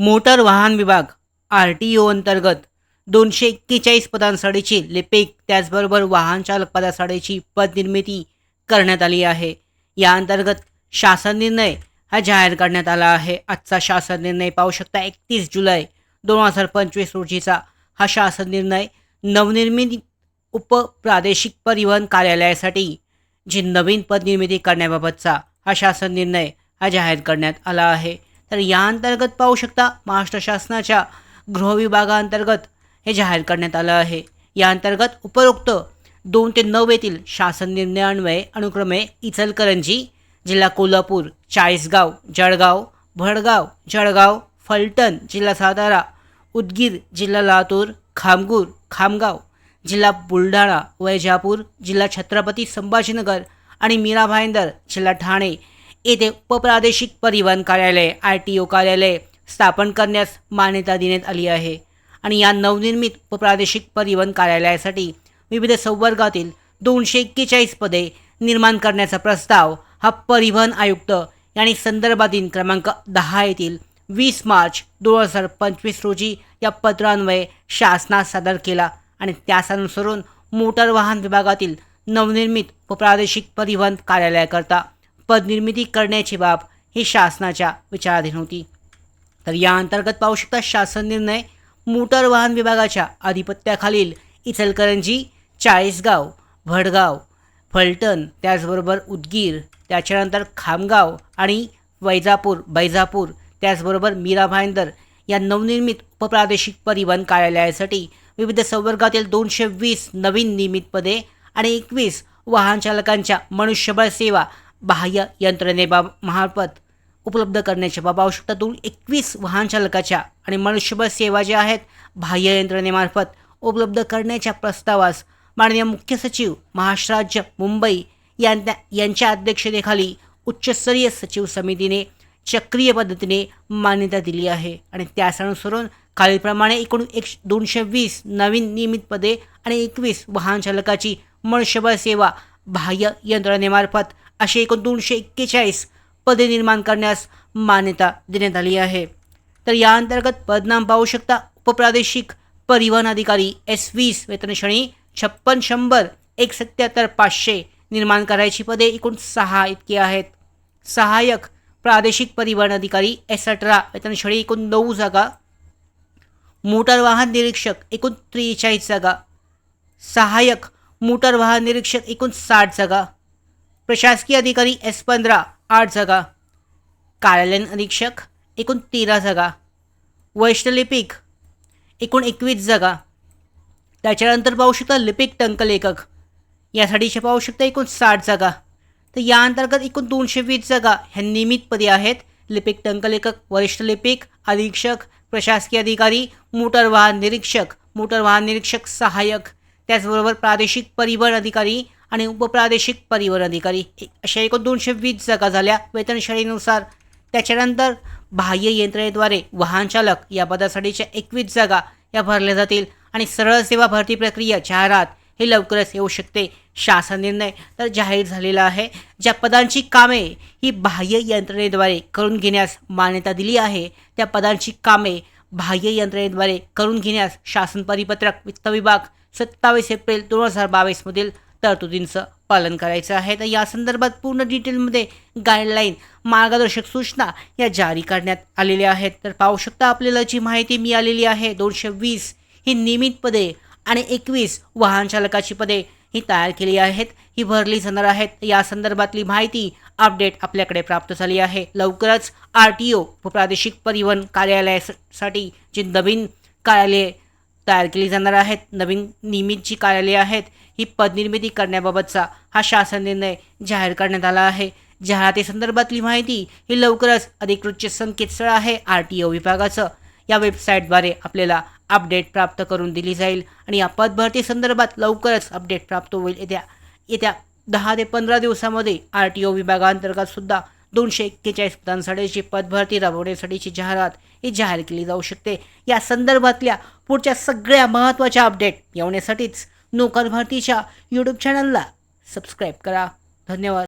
Motor वाहन विभाग R T O अंतर्गत दोनशे एक्केचाळीस पदांसाठीची लिपिक त्याचबरोबर वाहन चालक पदासाठीची पदनिर्मिती करण्यात आली आहे. या अंतर्गत शासन निर्णय हा जाहीर करण्यात आला आहे. आजचा शासन निर्णय पाहू शकता एकतीस जुलै दोन हजार पंचवीस रोजीचा हा शासन निर्णय नवनिर्मित उपप्रादेशिक परिवहन कार्यालयासाठी जी नवीन पदनिर्मिती करण्याबाबतचा हा शासन निर्णय हा जाहीर करण्यात आला आहे. तर या अंतर्गत पाहू शकता महाराष्ट्र शासनाच्या गृहविभागाअंतर्गत हे जाहीर करण्यात आलं आहे. या अंतर्गत उपरोक्त दोन ते नऊ येथील शासन निर्णयान्वये अनुक्रमे इचलकरंजी जिल्हा कोल्हापूर चाळीसगाव जळगाव भडगाव जळगाव फलटण जिल्हा सातारा उदगीर जिल्हा लातूर खामगूर खामगाव जिल्हा बुलढाणा वैजापूर जिल्हा छत्रपती संभाजीनगर आणि मीरा भाईंदर जिल्हा ठाणे येथे उपप्रादेशिक परिवहन कार्यालय आर टी ओ कार्यालय स्थापन करण्यास मान्यता देण्यात आली आहे. आणि या नवनिर्मित उपप्रादेशिक परिवहन कार्यालयासाठी विविध संवर्गातील दोनशे एक्केचाळीस पदे निर्माण करण्याचा प्रस्ताव हा परिवहन आयुक्त यांनी संदर्भातील क्रमांक दहा येथील वीस मार्च दोन हजार पंचवीस रोजी या पत्रान्वये शासनास सादर केला आणि त्यास अनुसरून मोटार वाहन विभागातील नवनिर्मित उपप्रादेशिक प्रादेशिक परिवहन कार्यालयाकरता पदनिर्मिती करण्याची बाब ही शासनाच्या विचाराधीन होती. तर या अंतर्गत पाहू शकता शासन निर्णय मोटार वाहन विभागाच्या आधिपत्याखालील इचलकरंजी चाळीसगाव भडगाव फलटण त्याचबरोबर उदगीर त्याच्यानंतर खामगाव आणि वैजापूर बैजापूर त्याचबरोबर मीरा भाईंदर या नवनिर्मित उपप्रादेशिक परिवहन कार्यालयासाठी विविध संवर्गातील दोनशे वीस नवीन नियमित पदे आणि एकवीस वाहन चालकांच्या मनुष्यबळ सेवा बाह्य यंत्रणेबा मार्फत उपलब्ध करण्याच्या बाबा आवश्यकतातून एकवीस वाहन चालकाच्या आणि मनुष्यबळ सेवा ज्या आहेत बाह्य यंत्रणेमार्फत उपलब्ध करण्याच्या प्रस्तावास माननीय मुख्य सचिव महाराष्ट्र राज्य मुंबई यांना यांच्या अध्यक्षतेखाली उच्चस्तरीय सचिव समितीने चक्रीय पद्धतीने मान्यता दिली आहे. आणि त्यास अनुसरून खालीलप्रमाणे एकूण एक दोनशे वीस नवीन नियमित पदे आणि एकवीस वाहन चालकाची मनुष्यबळ सेवा बाह्य यंत्रणेमार्फत अशी एकूण दोनशे एक्केचाळीस पदे निर्माण करण्यास मान्यता देण्यात आली आहे. तर या अंतर्गत पदनाम पाहू शकता. उपप्रादेशिक परिवहन अधिकारी एस वीस वेतनश्रेणी छप्पन शंभर एक सत्याहत्तर पाचशे निर्माण करायची पदे एकूण सहा इतकी आहेत. सहाय्यक प्रादेशिक परिवहन अधिकारी एस अठरा वेतनश्रेणी एकूण नऊ जागा. मोटार वाहन निरीक्षक एकूण त्रेचाळीस जागा. सहाय्यक मोटार वाहन निरीक्षक एकूण साठ जागा. प्रशासकीय अधिकारी एस पंधरा आठ जागा. कार्यालयीन अधीक्षक एकूण तेरा जागा. वैष्णलिपिक एकूण एकवीस जागा. त्याच्यानंतर पाहू शकता लिपिक टंकलेखक. यासाठीचे पाहू शकता एकूण साठ जागा. तर या अंतर्गत एकूण दोनशे वीस जागा ह्या नियमित पदे आहेत. लिपिक टंकलेखक वरिष्ठ लिपिक अधीक्षक प्रशासकीय अधिकारी मोटर वाहन निरीक्षक मोटर वाहन निरीक्षक सहाय्यक. त्याचबरोबर प्रादेशिक परिवहन अधिकारी आणि उपप्रादेशिक परिवहन अधिकारी. अशा एकूण दोनशे वीस जागा झाल्या. वेतनश्रेणीनुसार त्याच्यानंतर बाह्य यंत्रणेद्वारे वाहन चालक या पदासाठीच्या एकवीस जागा या भरल्या जातील आणि सरळ सेवा भरती प्रक्रिया जाहिरात हे लवकरच येऊ शकते शासन निर्णय तर जाहीर झालेला आहे. ज्या पदांची कामे ही बाह्य यंत्रणेद्वारे करून घेण्यास मान्यता दिली आहे त्या पदांची कामे बाह्य यंत्रणेद्वारे करून घेण्यास शासन परिपत्रक वित्त विभाग सत्तावीस एप्रिल दोन हजार बावीसमधील तरतुदींचं पालन करायचं आहे. तर या संदर्भात पूर्ण डिटेलमध्ये गाईडलाईन मार्गदर्शक सूचना या जारी करण्यात आलेल्या आहेत. तर पाहू शकता आपल्याला जी माहिती मिळालेली आहे. दोनशे वीस ही नियमित पदे आणि एकवीस वाहन चालकाची पदे ही तयार केली आहेत. ही भरली जाणार आहेत. या संदर्भातली माहिती अपडेट आपल्याकडे प्राप्त झाली आहे. लवकरच आर टी ओ प्रादेशिक परिवहन कार्यालयासाठी जी नवीन कार्यालय तयार केली जाणार आहेत. नवीन नियमित जी कार्यालये आहेत. ही पदनिर्मिती करण्याबाबतचा हा शासन निर्णय जाहीर करण्यात आला आहे. जाहिरातीसंदर्भातली माहिती ही लवकरच अधिकृतचे संकेतस्थळ आहे. आर टी ओ विभागाचं या वेबसाईटद्वारे आपल्याला अपडेट प्राप्त करून दिली जाईल आणि या पदभरती संदर्भात लवकरच अपडेट प्राप्त होईल. येत्या येत्या दहा ते पंधरा दिवसामध्ये आर टी ओ विभागांतर्गत सुद्धा दोनशे एक्केचाळीस पदांसाठीची पदभरती राबवण्यासाठीची जाहिरात ही जाहीर केली जाऊ शकते. या संदर्भातल्या पुढच्या सगळ्या महत्त्वाच्या अपडेट येवण्यासाठीच नोकर भारतीच्या यूट्यूब चॅनलला सबस्क्राईब करा. धन्यवाद.